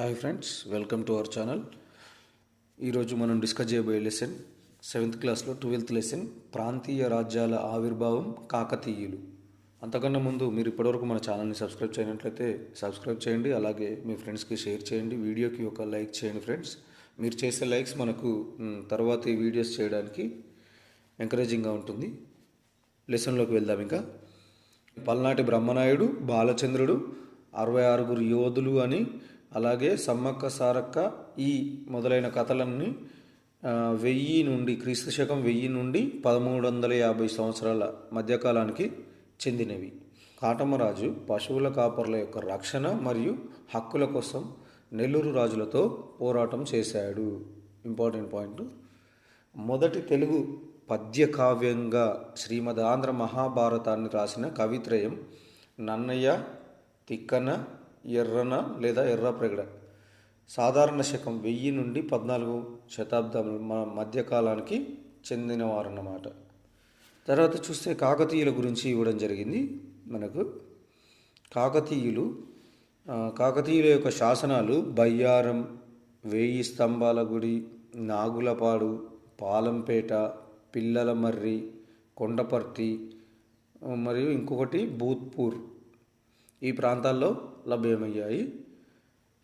Hi friends welcome to our channel ఈరోజు మనం discuss చేయబోయే లెసన్ సెవెంత్ క్లాస్లో ట్వెల్త్ లెసన్ ప్రాంతీయ రాజ్యాల ఆవిర్భావం కాకతీయులు. అంతకన్నా ముందు మీరు ఇప్పటివరకు మన ఛానల్ని సబ్స్క్రైబ్ చేయనట్లయితే సబ్స్క్రైబ్ చేయండి అలాగే మీ ఫ్రెండ్స్కి షేర్ చేయండి వీడియోకి ఒక లైక్ చేయండి ఫ్రెండ్స్ మీరు చేసే లైక్స్ మనకు తర్వాత ఈ వీడియోస్ చేయడానికి ఎంకరేజింగ్గా ఉంటుంది. లెసన్లోకి వెళ్దాం ఇంకా. పల్నాటి బ్రహ్మనాయుడు బాలచంద్రుడు అరవై ఆరుగురు యోధులు అని అలాగే సమ్మక్క సారక్క ఈ మొదలైన కథలన్నీ వెయ్యి నుండి క్రీస్తు శకం వెయ్యి నుండి పదమూడు వందల యాభై సంవత్సరాల మధ్యకాలానికి చెందినవి. కాటమరాజు పశువుల కాపర్ల యొక్క రక్షణ మరియు హక్కుల కోసం నెల్లూరు రాజులతో పోరాటం చేశాడు. Important point. మొదటి తెలుగు పద్య కావ్యంగా శ్రీమద్ ఆంధ్ర మహాభారతాన్ని రాసిన కవిత్రయం నన్నయ్య తిక్కన ఎర్రన లేదా ఎర్ర ప్రగడ. సాధారణ శకం వెయ్యి నుండి పద్నాలుగు శతాబ్దం మధ్యకాలానికి చెందినవారన్నమాట. తర్వాత చూస్తే కాకతీయుల గురించి ఇవ్వడం జరిగింది మనకు. కాకతీయులు కాకతీయుల యొక్క శాసనాలు బయ్యారం వేయి స్తంభాల గుడి నాగులపాడు పాలంపేట పిల్లల మర్రి కొండపర్తి మరియు ఇంకొకటి భూత్పూర్ ఈ ప్రాంతాల్లో లభ్యమయ్యాయి.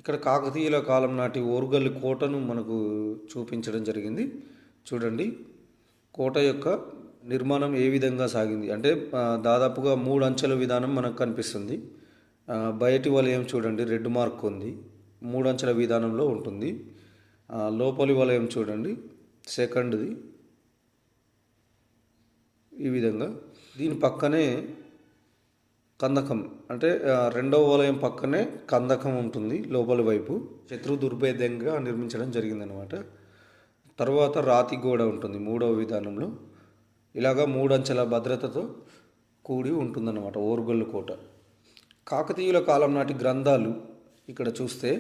ఇక్కడ కాకతీయుల కాలం నాటి ఓరుగల్లు కోటను మనకు చూపించడం జరిగింది. చూడండి కోట యొక్క నిర్మాణం ఏ విధంగా సాగింది? అంటే దాదాపుగా మూడు అంచెల విధానం మనకు కనిపిస్తుంది. బయటి వలయం చూడండి రెడ్ మార్క్ ఉంది. మూడు అంచెల విధానంలో ఉంటుంది. లోపలి వలయం చూడండి సెకండ్ది. ఈ విధంగా దీని పక్కనే కందకం. అంటే రెండవ వలయం పక్కనే కందకం ఉంటుంది లోపలి వైపు. శత్రు దుర్భేద్యంగా నిర్మించడం జరిగిందనమాట తర్వాత రాతి గోడ ఉంటుంది మూడవ విధానంలో. ఇలాగా మూడంచెల భద్రతతో కూడి ఉంటుందన్నమాట ఓర్గొల్లు కోట. కాకతీయుల కాలం నాటి గ్రంథాలు ఇక్కడ చూస్తే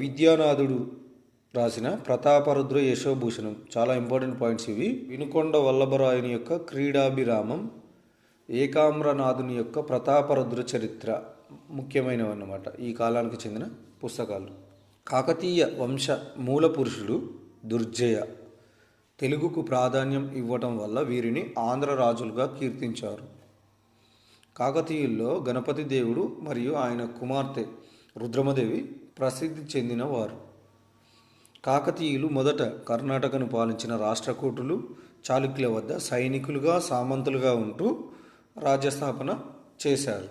విద్యానాథుడు రాసిన ప్రతాపరుద్ర యశోభూషణం. చాలా ఇంపార్టెంట్ పాయింట్స్ ఇవి. వినుకొండ వల్లభరాయుని యొక్క క్రీడాభిరామం ఏకామ్రనాథుని యొక్క ప్రతాపరుద్ర చరిత్ర ముఖ్యమైనవి అన్నమాట ఈ కాలానికి చెందిన పుస్తకాలు. కాకతీయ వంశ మూల పురుషుడు దుర్జయ తెలుగుకు ప్రాధాన్యం ఇవ్వటం వల్ల వీరిని ఆంధ్ర రాజులుగా కీర్తించారు. కాకతీయుల్లో గణపతి దేవుడు మరియు ఆయన కుమార్తె రుద్రమదేవి ప్రసిద్ధి చెందినవారు. కాకతీయులు మొదట కర్ణాటకను పాలించిన రాష్ట్రకూటులు చాళుక్యుల వద్ద సైనికులుగా సామంతులుగా ఉంటూ రాజ్యస్థాపన చేశారు.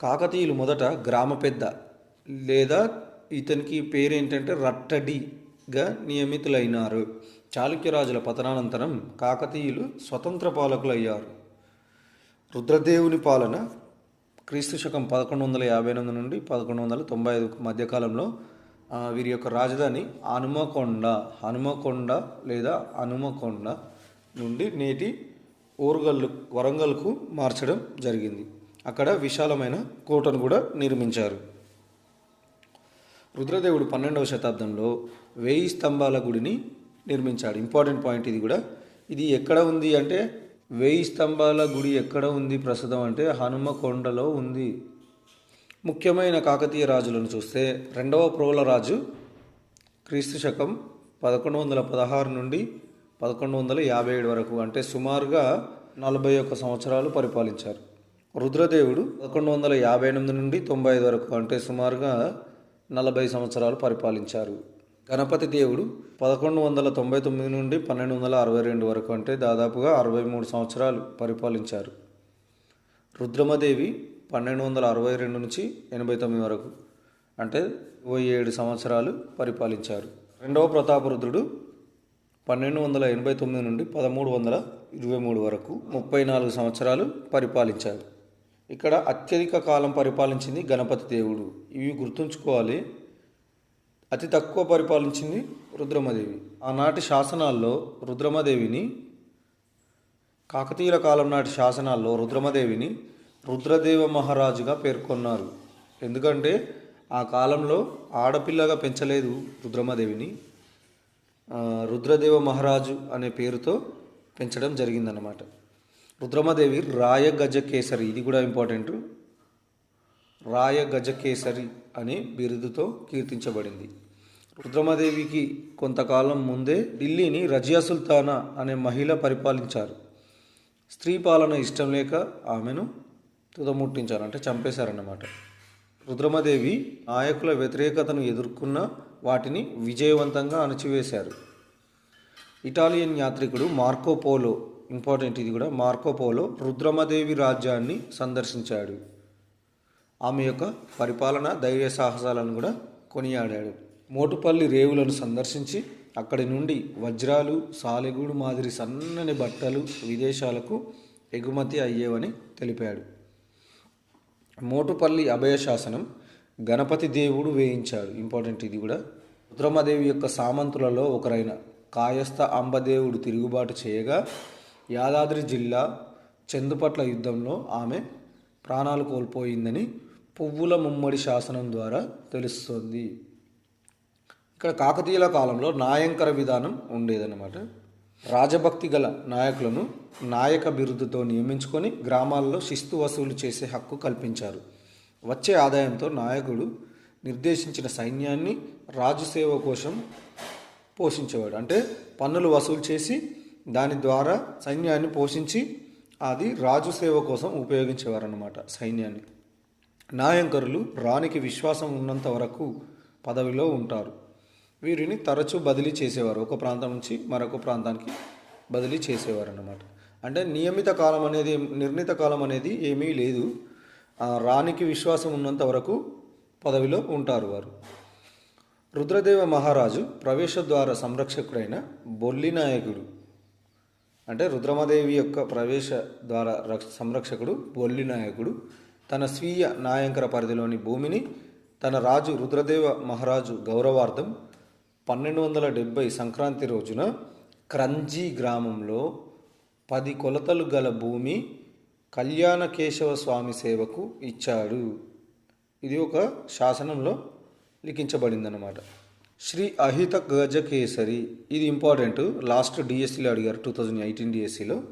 కాకతీయులు మొదట గ్రామ పెద్ద లేదా ఇతనికి పేరేంటంటే రట్టడిగా నియమితులైనారు. చాళుక్య రాజుల పతనానంతరం కాకతీయులు స్వతంత్ర పాలకులు అయ్యారు రుద్రదేవుని పాలన క్రీస్తు శకం పదకొండు వందల యాభై ఎనిమిది నుండి పదకొండు వందల తొంభై ఐదు మధ్యకాలంలో వీరి యొక్క రాజధాని హనుమకొండ హనుమకొండ లేదా హనుమకొండ నుండి నేటి ఓరుగల్లు వరంగల్కు మార్చడం జరిగింది. అక్కడ విశాలమైన కోటను కూడా నిర్మించారు. రుద్రదేవుడు పన్నెండవ శతాబ్దంలో వేయి స్తంభాల గుడిని నిర్మించాడు. ఇంపార్టెంట్ పాయింట్ ఇది కూడా. ఇది ఎక్కడ ఉంది అంటే వేయి స్తంభాల గుడి ఎక్కడ ఉంది ప్రస్తుతం అంటే హనుమకొండలో ఉంది. ముఖ్యమైన కాకతీయ రాజులను చూస్తే రెండవ ప్రోల రాజు క్రీస్తు శకం పదకొండు వందల పదహారు నుండి పదకొండు వందల యాభై ఏడు వరకు అంటే సుమారుగా నలభై ఒక్క సంవత్సరాలు పరిపాలించారు. రుద్రదేవుడు పదకొండు వందల యాభై ఎనిమిది నుండి తొంభై ఐదు వరకు అంటే సుమారుగా నలభై సంవత్సరాలు పరిపాలించారు. గణపతి దేవుడు పదకొండు వందల తొంభై తొమ్మిది నుండి పన్నెండు వందల అరవై రెండు వరకు అంటే దాదాపుగా అరవై మూడు సంవత్సరాలు పరిపాలించారు. రుద్రమదేవి పన్నెండు వందల అరవై రెండు నుంచి ఎనభై తొమ్మిది వరకు అంటే ఇరవై ఏడు సంవత్సరాలు పరిపాలించారు. రెండవ ప్రతాపరుద్రుడు పన్నెండు వందల ఎనభై తొమ్మిది నుండి పదమూడు వందల ఇరవై మూడు వరకు ముప్పై నాలుగు సంవత్సరాలు పరిపాలించారు. ఇక్కడ అత్యధిక కాలం పరిపాలించింది గణపతి దేవుడు. ఇవి గుర్తుంచుకోవాలి. అతి తక్కువ పరిపాలించింది రుద్రమదేవి. ఆనాటి శాసనాల్లో రుద్రమదేవిని కాకతీయుల కాలం నాటి శాసనాల్లో రుద్రమదేవిని రుద్రదేవ మహారాజుగా పేర్కొన్నారు. ఎందుకంటే ఆ కాలంలో ఆడపిల్లగా పెంచలేదు రుద్రమదేవిని. రుద్రదేవ మహారాజు అనే పేరుతో పెంచడం జరిగిందన్నమాట. రుద్రమదేవి రాయ గజ కేసరి ఇది కూడా ఇంపార్టెంట్. రాయ గజకేసరి అనే బిరుదుతో కీర్తించబడింది. రుద్రమదేవికి కొంతకాలం ముందే ఢిల్లీని రజియా సుల్తానా అనే మహిళ పరిపాలించారు. స్త్రీ పాలన ఇష్టం లేక ఆమెను తుదముట్టించారు అంటే చంపేశారన్నమాట. రుద్రమదేవి నాయకుల వ్యతిరేకతను ఎదుర్కొన్న వాటిని విజయవంతంగా అణచివేశారు. ఇటాలియన్ యాత్రికుడు మార్కోపోలో ఇంపార్టెంట్ ఇది కూడా మార్కోపోలో రుద్రమదేవి రాజ్యాన్ని సందర్శించాడు. ఆమె యొక్క పరిపాలన ధైర్య సాహసాలను కూడా కొనియాడాడు. మోటుపల్లి రేవులను సందర్శించి అక్కడి నుండి వజ్రాలు సాలెగూడు మాదిరి సన్నని బట్టలు విదేశాలకు ఎగుమతి అయ్యేవని తెలిపాడు. మోటుపల్లి అభయ శాసనం గణపతి దేవుడు వేయించాడు. ఇంపార్టెంట్ ఇది కూడా. రుద్రమదేవి యొక్క సామంతులలో ఒకరైన కాయస్థ అంబదేవుడు తిరుగుబాటు చేయగా యాదాద్రి జిల్లా చందుపట్ల యుద్ధంలో ఆమె ప్రాణాలు కోల్పోయిందని పువ్వుల ముమ్మడి శాసనం ద్వారా తెలుస్తుంది. ఇక్కడ కాకతీయుల కాలంలో నాయంకర విధానం ఉండేదన్నమాట. రాజభక్తి గల నాయకులను నాయక బిరుదుతో నియమించుకొని గ్రామాల్లో శిస్తు వసూలు చేసే హక్కు కల్పించారు. వచ్చే ఆదాయంతో నాయకుడు నిర్దేశించిన సైన్యాన్ని రాజు సేవ కోసం పోషించేవాడు. అంటే పన్నులు వసూలు చేసి దాని ద్వారా సైన్యాన్ని పోషించి అది రాజు సేవ కోసం ఉపయోగించేవారు అన్నమాట సైన్యాన్ని. నాయంకరులు రాణికి విశ్వాసం ఉన్నంత వరకు పదవిలో ఉంటారు. వీరిని తరచూ బదిలీ చేసేవారు. ఒక ప్రాంతం నుంచి మరొక ప్రాంతానికి బదిలీ చేసేవారు అన్నమాట అంటే నియమిత కాలం అనేది నిర్ణీత కాలం అనేది ఏమీ లేదు. రాణికి విశ్వాసం ఉన్నంత వరకు పదవిలో ఉంటారు వారు. రుద్రదేవ మహారాజు ప్రవేశ ద్వార సంరక్షకుడైన బొల్లి నాయకుడు. అంటే రుద్రమదేవి యొక్క ప్రవేశ ద్వార రక్ష- సంరక్షకుడు బొల్లి నాయకుడు. తన స్వీయ నాయంకర పరిధిలోని భూమిని తన రాజు రుద్రదేవ మహారాజు గౌరవార్థం పన్నెండు వందల డెబ్భై సంక్రాంతి రోజున క్రంజీ గ్రామంలో పది కొలతలు గల భూమి కళ్యాణ కేశవ స్వామి సేవకు ఇచ్చాడు. ఇది ఒక శాసనంలో లిఖించబడిందన్నమాట. శ్రీ అహిత గజకేసరి ఇది ఇంపార్టెంట్ లాస్ట్ డిఎస్సిలో అడిగారు టూ థౌజండ్ ఎయిటీన్ డిఎస్సిలో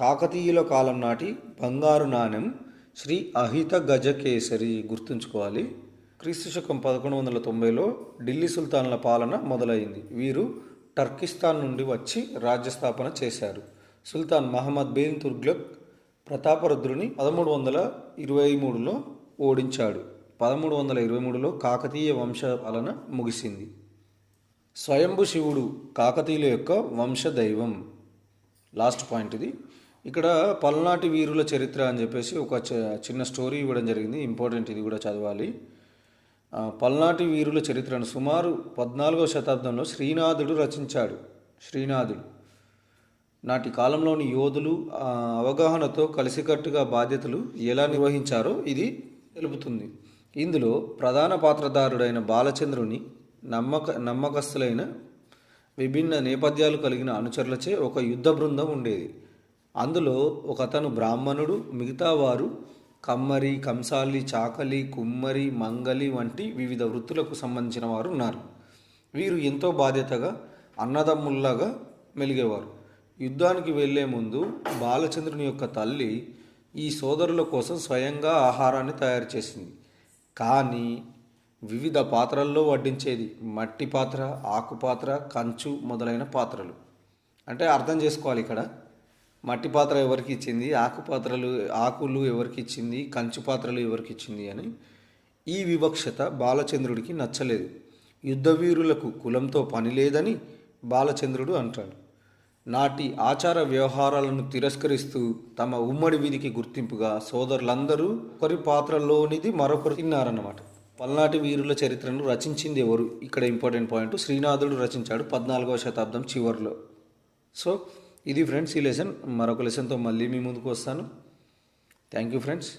కాకతీయుల కాలం నాటి బంగారు నాణెం శ్రీ అహిత గజకేసరి గుర్తుంచుకోవాలి. క్రీస్తు శకం పదకొండు వందల తొంభైలో ఢిల్లీ సుల్తాన్ల పాలన మొదలైంది. వీరు టర్కిస్తాన్ నుండి వచ్చి రాజ్యస్థాపన చేశారు. సుల్తాన్ మహమ్మద్ బేన్ తుర్గ్లక్ ప్రతాపరుద్రుని పదమూడు వందల ఇరవై మూడులో ఓడించాడు. పదమూడు వందల ఇరవై మూడులో కాకతీయ వంశ పాలన ముగిసింది. స్వయంభు శివుడు కాకతీయుల యొక్క వంశదైవం. లాస్ట్ పాయింట్ ఇది. ఇక్కడ పల్నాటి వీరుల చరిత్ర అని చెప్పేసి ఒక చ- చిన్న స్టోరీ ఇవ్వడం జరిగింది. ఇంపార్టెంట్ ఇది కూడా చదవాలి. పల్నాటి వీరుల చరిత్రను సుమారు పద్నాలుగో శతాబ్దంలో శ్రీనాథుడు రచించాడు. శ్రీనాథుడు. నాటి కాలంలోని యోధులు అవగాహనతో కలిసికట్టుగా బాధ్యతలు ఎలా నిర్వహించారో ఇది తెలుపుతుంది. ఇందులో ప్రధాన పాత్రధారుడైన బాలచంద్రుని నమ్మక నమ్మకస్తులైన విభిన్న నేపథ్యాలు కలిగిన అనుచరులచే ఒక యుద్ధ బృందం ఉండేది. అందులో ఒక అతను బ్రాహ్మణుడు మిగతా వారు కమ్మరి కంసాలి చాకలి కుమ్మరి మంగలి వంటి వివిధ వృత్తులకు సంబంధించిన వారు ఉన్నారు. వీరు ఎంతో బాధ్యతగా అన్నదమ్ముల్లాగా మెలిగేవారు. యుద్ధానికి వెళ్ళే ముందు బాలచంద్రుని యొక్క తల్లి ఈ సోదరుల కోసం స్వయంగా ఆహారాన్ని తయారు చేసింది. కానీ వివిధ పాత్రల్లో వడ్డించేది మట్టి పాత్ర ఆకు పాత్ర కంచు మొదలైన పాత్రలు. అంటే అర్థం చేసుకోవాలి ఇక్కడ. మట్టి పాత్ర ఎవరికి ఇచ్చింది? ఆకు పాత్రలు ఆకులు ఎవరికి ఇచ్చింది? కంచు పాత్రలు ఎవరికి ఇచ్చింది అని ఈ వివక్షత బాలచంద్రుడికి నచ్చలేదు. యుద్ధవీరులకు కులంతో పని లేదని బాలచంద్రుడు అంటాడు. నాటి ఆచార వ్యవహారాలను తిరస్కరిస్తూ తమ ఉమ్మడి వీధికి గుర్తింపుగా సోదరులందరూ ఒకరి పాత్రలోనిది మరొకరు తిన్నారన్నమాట. పల్నాటి వీరుల చరిత్రను రచించింది ఎవరు? ఇక్కడ ఇంపార్టెంట్ పాయింట్. శ్రీనాథుడు రచించాడు పద్నాలుగవ శతాబ్దం చివరిలో. సో ఇది ఫ్రెండ్స్ ఈ లెసన్. మరొక లెసన్తో మళ్ళీ మీ ముందుకు వస్తాను. Thank you friends.